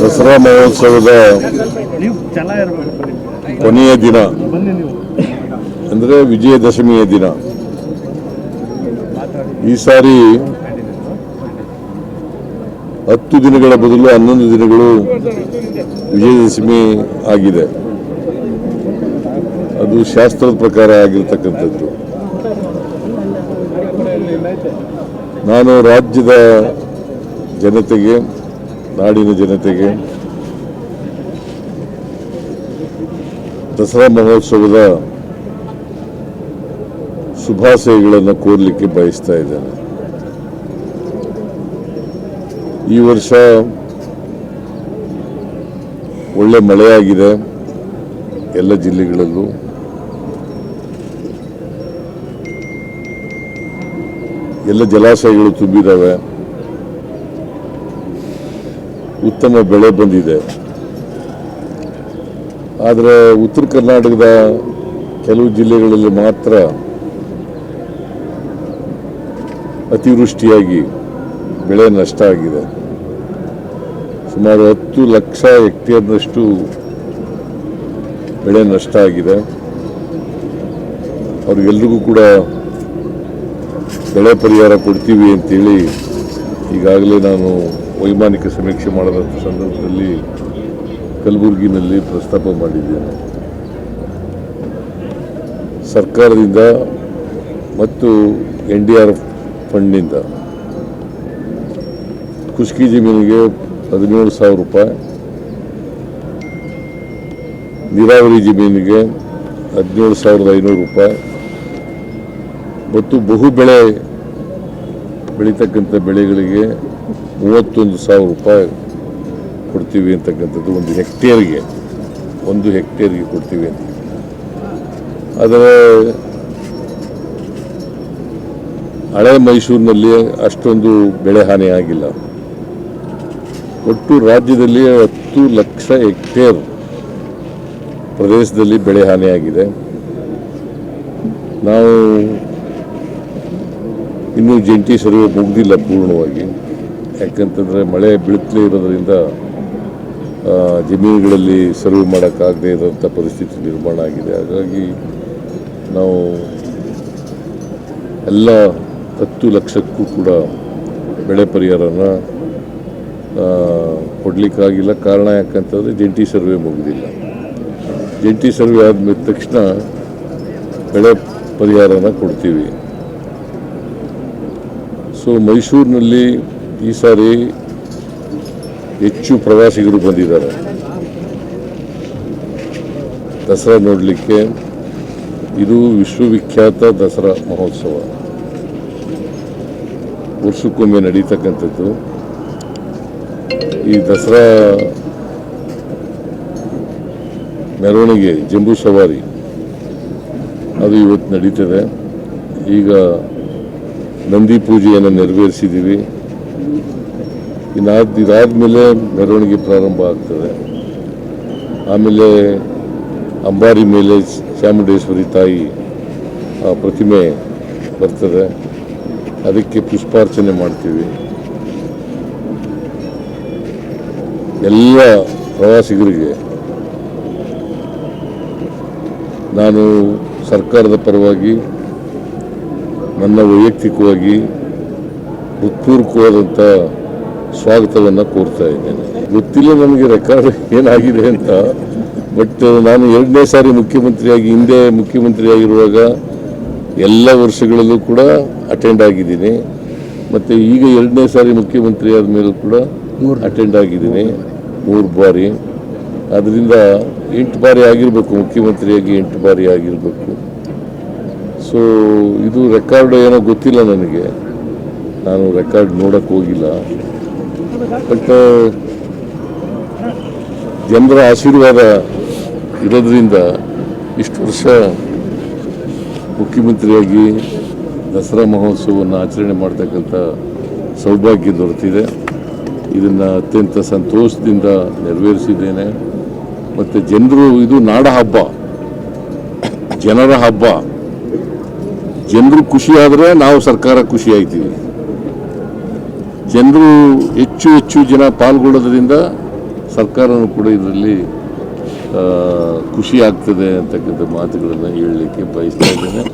ದಸರಾ ಮಹೋತ್ಸವದ ಕೊನೆಯ ದಿನ. ಅಂದರೆ ವಿಜಯದಶಮಿಯ ದಿನ. ಈ ಸಾರಿ ಹತ್ತು ದಿನಗಳ ಬದಲು ಹನ್ನೊಂದು ದಿನಗಳು ವಿಜಯದಶಮಿ ಆಗಿದೆ. ಅದು ಶಾಸ್ತ್ರದ ಪ್ರಕಾರ ಆಗಿರ್ತಕ್ಕಂಥದ್ದು. ನಾನು ರಾಜ್ಯದ ಜನತೆಗೆ, ನಾಡಿನ ಜನತೆಗೆ ದಸರಾ ಮಹೋತ್ಸವದ ಶುಭಾಶಯಗಳನ್ನು ಕೋರಲಿಕ್ಕೆ ಬಯಸ್ತಾ ಇದ್ದೇನೆ. ಈ ವರ್ಷ ಒಳ್ಳೆ ಮಳೆಯಾಗಿದೆ. ಎಲ್ಲ ಜಿಲ್ಲೆಗಳಲ್ಲೂ ಎಲ್ಲ ಜಲಾಶಯಗಳು ತುಂಬಿದ್ದಾವೆ ಉತ್ತಮ ಬೆಳೆ ಬಂದಿದೆ. ಆದರೆ ಉತ್ತರ ಕರ್ನಾಟಕದ ಕೆಲವು ಜಿಲ್ಲೆಗಳಲ್ಲಿ ಮಾತ್ರ ಅತಿವೃಷ್ಟಿಯಾಗಿ ಬೆಳೆ ನಷ್ಟ ಆಗಿದೆ. ಸುಮಾರು ಹತ್ತು ಲಕ್ಷ ಹೆಕ್ಟೇರ್ನಷ್ಟು ಬೆಳೆ ನಷ್ಟ ಆಗಿದೆ. ಅವ್ರಿಗೆಲ್ರಿಗೂ ಕೂಡ ಬೆಳೆ ಪರಿಹಾರ ಕೊಡ್ತೀವಿ ಅಂತೇಳಿ ಈಗಾಗಲೇ ನಾನು ವೈಮಾನಿಕ ಸಮೀಕ್ಷೆ ಮಾಡದಂಥ ಸಂದರ್ಭದಲ್ಲಿ ಕಲಬುರಗಿನಲ್ಲಿ ಪ್ರಸ್ತಾಪ ಮಾಡಿದ್ದೇನೆ. ಸರ್ಕಾರದಿಂದ ಮತ್ತು ಎನ್ ಡಿ ಆರ್ ಎಫ್ ಫಂಡ್ನಿಂದ ಖುಷ್ಕಿ ಜಮೀನಿಗೆ ಹದಿನೇಳು ಸಾವಿರ ರೂಪಾಯಿ, ನೀರಾವರಿ ಜಮೀನಿಗೆ ಹದಿನೇಳು ಸಾವಿರದ ಐನೂರು ರೂಪಾಯಿ ಮತ್ತು ಬಹು ಬೆಳೆ ಬೆಳೀತಕ್ಕಂಥ ಬೆಳೆಗಳಿಗೆ ಮೂವತ್ತೊಂದು ಸಾವಿರ ರೂಪಾಯಿ ಕೊಡ್ತೀವಿ ಅಂತಕ್ಕಂಥದ್ದು ಒಂದು ಹೆಕ್ಟೇರ್ಗೆ ಒಂದು ಹೆಕ್ಟೇರ್ಗೆ ಕೊಡ್ತೀವಿ ಅಂತ. ಆದರೆ ಹಳೆ ಮೈಸೂರಿನಲ್ಲಿ ಅಷ್ಟೊಂದು ಬೆಳೆ ಹಾನಿ ಆಗಿಲ್ಲ. ಒಟ್ಟು ರಾಜ್ಯದಲ್ಲಿ ಹತ್ತು ಲಕ್ಷ ಹೆಕ್ಟೇರ್ ಪ್ರದೇಶದಲ್ಲಿ ಬೆಳೆ ಹಾನಿಯಾಗಿದೆ. ನಾವು ಇನ್ನೂ ಜಂಟಿ ಸರ್ವೆ ಮುಗ್ದಿಲ್ಲ ಪೂರ್ಣವಾಗಿ. ಯಾಕಂತಂದರೆ ಮಳೆ ಬೀಳುತ್ತಲೇ ಇರೋದರಿಂದ ಜಮೀನುಗಳಲ್ಲಿ ಸರ್ವೆ ಮಾಡೋಕ್ಕಾಗದೇ ಇರೋಂಥ ಪರಿಸ್ಥಿತಿ ನಿರ್ಮಾಣ ಆಗಿದೆ. ಹಾಗಾಗಿ ನಾವು ಎಲ್ಲ ಹತ್ತು ಲಕ್ಷಕ್ಕೂ ಕೂಡ ಬೆಳೆ ಪರಿಹಾರನ ಕೊಡ್ಲಿಕ್ಕಾಗಿಲ್ಲ. ಕಾರಣ ಯಾಕಂತಂದರೆ ಜಂಟಿ ಸರ್ವೆ ಮುಗಿದಿಲ್ಲ. ಜಂಟಿ ಸರ್ವೆ ಆದ ತಕ್ಷಣ ಬೆಳೆ ಪರಿಹಾರನ ಕೊಡ್ತೀವಿ. ಸೊ ಮೈಸೂರಿನಲ್ಲಿ ಈ ಸಾರಿ ಹೆಚ್ಚು ಪ್ರವಾಸಿಗರು ಬಂದಿದ್ದಾರೆ. ದಸರಾ ನೋಡಲಿಕ್ಕೆ ಇದು ವಿಶ್ವವಿಖ್ಯಾತ ದಸರಾ ಮಹೋತ್ಸವ. ವರ್ಷಕ್ಕೊಮ್ಮೆ ನಡೀತಕ್ಕಂಥದ್ದು. ಈ ದಸರಾ ಮೆರವಣಿಗೆ, ಜಂಬೂ ಸವಾರಿ, ಅದು ಇವತ್ತು ನಡೀತದೆ. ಈಗ ನಂದಿ ಪೂಜೆಯನ್ನು ನೆರವೇರಿಸಿದ್ದೀವಿ. ಇನ್ನಾದ ಇದಾದಮೇಲೆ ಮೆರವಣಿಗೆ ಪ್ರಾರಂಭ ಆಗ್ತದೆ. ಆಮೇಲೆ ಅಂಬಾರಿ ಮೇಲೆ ಚಾಮುಂಡೇಶ್ವರಿ ತಾಯಿ, ಆ, ಪ್ರತಿಮೆ ಬರ್ತದೆ. ಅದಕ್ಕೆ ಪುಷ್ಪಾರ್ಚನೆ ಮಾಡ್ತೀವಿ. ಎಲ್ಲ ಪ್ರವಾಸಿಗರಿಗೆ ನಾನು ಸರ್ಕಾರದ ಪರವಾಗಿ ನನ್ನ ವೈಯಕ್ತಿಕವಾಗಿ ಹೃತ್ಪೂರ್ವಕವಾದಂಥ ಸ್ವಾಗತವನ್ನು ಕೋರ್ತಾ ಇದ್ದೇನೆ. ಗೊತ್ತಿಲ್ಲ ನನಗೆ ರೆಕಾರ್ಡ್ ಏನಾಗಿದೆ ಅಂತ ಬಟ್ ನಾನು ಎರಡನೇ ಸಾರಿ ಮುಖ್ಯಮಂತ್ರಿಯಾಗಿ, ಹಿಂದೆ ಮುಖ್ಯಮಂತ್ರಿಯಾಗಿರುವಾಗ ಎಲ್ಲ ವರ್ಷಗಳಲ್ಲೂ ಕೂಡ ಅಟೆಂಡ್ ಆಗಿದ್ದೀನಿ. ಮತ್ತು ಈಗ ಎರಡನೇ ಸಾರಿ ಮುಖ್ಯಮಂತ್ರಿ ಆದ ಮೇಲೂ ಕೂಡ ಅಟೆಂಡ್ ಆಗಿದ್ದೀನಿ. ಮೂರು ಬಾರಿ. ಅದರಿಂದ ಎಂಟು ಬಾರಿ ಆಗಿರಬೇಕು, ಮುಖ್ಯಮಂತ್ರಿಯಾಗಿ ಎಂಟು ಬಾರಿ ಆಗಿರಬೇಕು. ಸೊ ಇದು ರೆಕಾರ್ಡ್ ಏನೋ ಗೊತ್ತಿಲ್ಲ ನನಗೆ. ನಾನು ರೆಕಾರ್ಡ್ ನೋಡಕ್ಕೆ ಹೋಗಿಲ್ಲ. ಬಟ್ ಜನರ ಆಶೀರ್ವಾದ ಇರೋದ್ರಿಂದ ಇಷ್ಟು ವರ್ಷ ಮುಖ್ಯಮಂತ್ರಿಯಾಗಿ ದಸರಾ ಮಹೋತ್ಸವವನ್ನು ಆಚರಣೆ ಮಾಡ್ತಕ್ಕಂಥ ಸೌಭಾಗ್ಯ ದೊರೆತಿದೆ. ಇದನ್ನು ಅತ್ಯಂತ ಸಂತೋಷದಿಂದ ನೆರವೇರಿಸಿದ್ದೇನೆ. ಮತ್ತು ಜನರು, ಇದು ನಾಡ ಹಬ್ಬ ಜನರ ಹಬ್ಬ. ಜನರು ಖುಷಿ ಆದರೆ ನಾವು ಸರ್ಕಾರ ಖುಷಿ ಆಯ್ತೀವಿ. ಜನರು ಹೆಚ್ಚು ಹೆಚ್ಚು ಜನ ಪಾಲ್ಗೊಳ್ಳೋದ್ರಿಂದ ಸರ್ಕಾರನೂ ಕೂಡ ಇದರಲ್ಲಿ ಖುಷಿ ಆಗ್ತದೆ ಅಂತಕ್ಕಂಥ ಮಾತುಗಳನ್ನು ಹೇಳಲಿಕ್ಕೆ ಬಯಸ್ತಾ ಇದ್ದೇನೆ.